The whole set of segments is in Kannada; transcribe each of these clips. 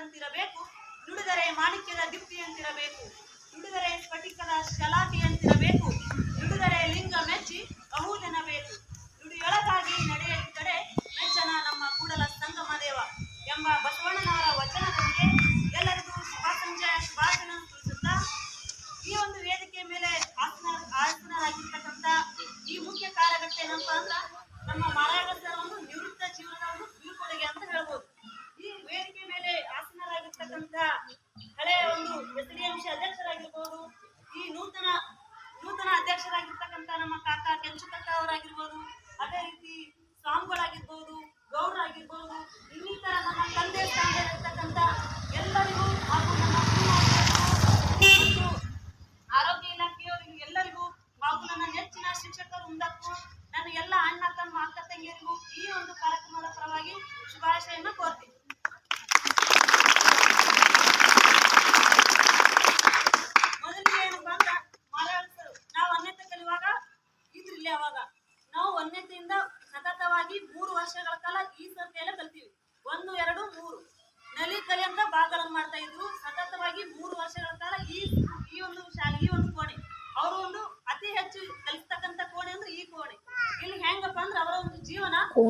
ನುಡಿದಂತಿರಬೇಕು ನುಡಿದರೆ ಮಾಣಿಕ್ಯದ ದಿಪ್ತಿಯಂತಿರಬೇಕು ನುಡಿದರೆ ಸ್ಫಟಿಕದ ಶಲಾಖಿಯಂತಿರಬೇಕು ನುಡಿದರೆ ಲಿಂಗ ಮೆಚ್ಚಿ ಬಹು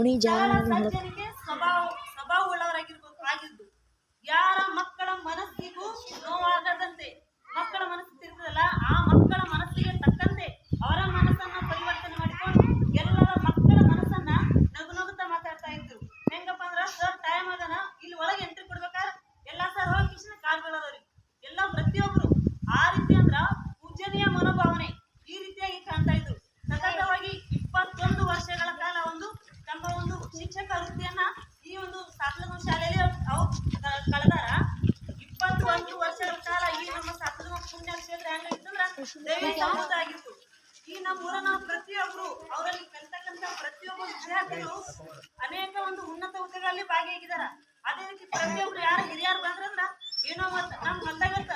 ಓಣಿ ಜಾಗ ಸ್ವಭಾವವುಳ್ಳವರಾಗಿದ್ದು ಯಾರ ಮಕ್ಕಳ ಮನಸ್ಸಿಗೂ ನೋವಾಗದಂತೆ ಮಕ್ಕಳ ಮನಸ್ಸು ತಿರುತ್ತದಲ್ಲ ಆ ಮಕ್ಕಳ ಮನಸ್ಸಿಗೆ ತಕ್ಕಂತೆ ಅವರ ಮನಸ್ಸು ಆಗಿತ್ತು? ಈ ನಮ್ಮೂರನ್ನ ಪ್ರತಿಯೊಬ್ರು, ಅವರಲ್ಲಿ ಕಲ್ತಕ್ಕಂತ ಪ್ರತಿಯೊಬ್ಬ ವಿದ್ಯಾರ್ಥಿಗಳು ಅನೇಕ ಒಂದು ಉನ್ನತ ಹುದ್ದೆಗಳಲ್ಲಿ ಭಾಗಿಯಾಗಿದ್ದಾರೆ. ಅದೇ ರೀತಿ ಪ್ರತಿಯೊಬ್ರು ಯಾರು ಹಿರಿಯರು ಬಂದ್ರಂದ್ರ, ಏನೋ ಮತ್ತ ನಮ್ ಮತ್ತಾಗತ್ತ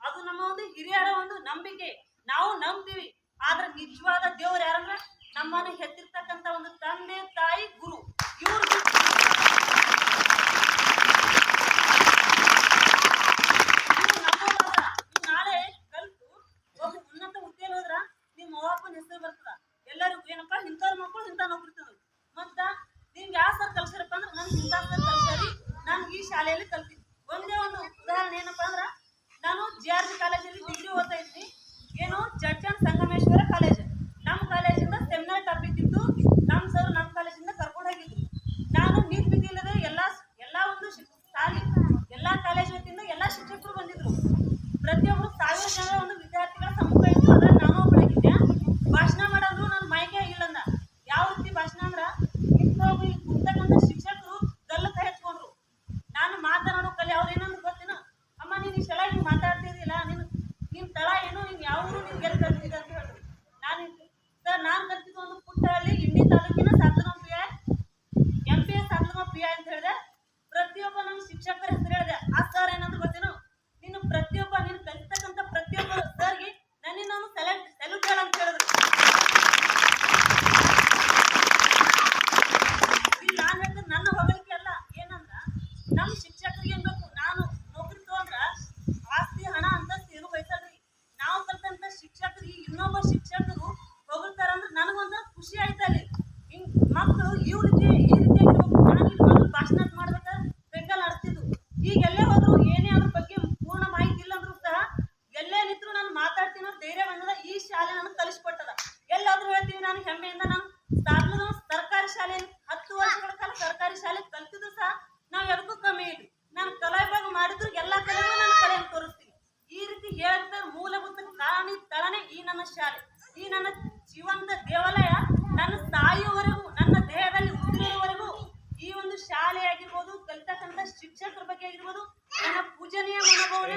ಅದು ನಮ್ಮ ಒಂದು ಹಿರಿಯರ ಒಂದು ನಂಬಿಕೆ. ನಾವು ನಂಬ್ತೀವಿ. ಆದ್ರೆ ನಿಜವಾದ ದೇವ್ರು ಯಾರಂದ್ರೆ ನಮ್ಮನ್ನು ಹೆತ್ತಿರ್ತಕ್ಕಂಥ ಒಂದು ತಂದೆ, ತಾಯಿ, ಗುರು. ಇವರು ನಾಳೆ ಕಲ್ತು ಒಬ್ಬ ಉನ್ನತ ಹುದ್ದೆಯಲ್ಲಿ ಹೋದ್ರ ನಿಮ್ಮ ಅವ್ವಪ್ಪನ ಹೆಸರು ಬರ್ತದ. ಎಲ್ಲರಿಗೂ ಏನಪ್ಪ, ಇಂಥವ್ರ ಮಕ್ಕಳು ಇಂಥ ನೌಕರಿ ಮತ್ತ ನಿಮ್ಗೆ ಯಾವ ಸರ್ ಕಲ್ಸಿರಪ್ಪ ಅಂದ್ರೆ ನನ್ಗೆ ಇಂಥ ಸರ್ ಕಲ್ಸರಿ ನನ್ಗೆ ಈ ಶಾಲೆಯಲ್ಲಿ ಕಲ್ತಿ ಒಂದೇ ಒಂದು ಉದಾಹರಣೆ ಏನಪ್ಪಾ ಅಂದ್ರೆ ನಾನು ಜಿ ಆರ್ ಜಿ ಕಾಲೇಜಲ್ಲಿ ಡಿಗ್ರಿ ಓದ್ತಾ ಇದ್ದೀನಿ. ಏನು ಅಂಡ್ ಸಂಗಮೇಶ್ವರ ಕಾಲೇಜ್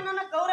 ನನ್ನ ಗೌರವದ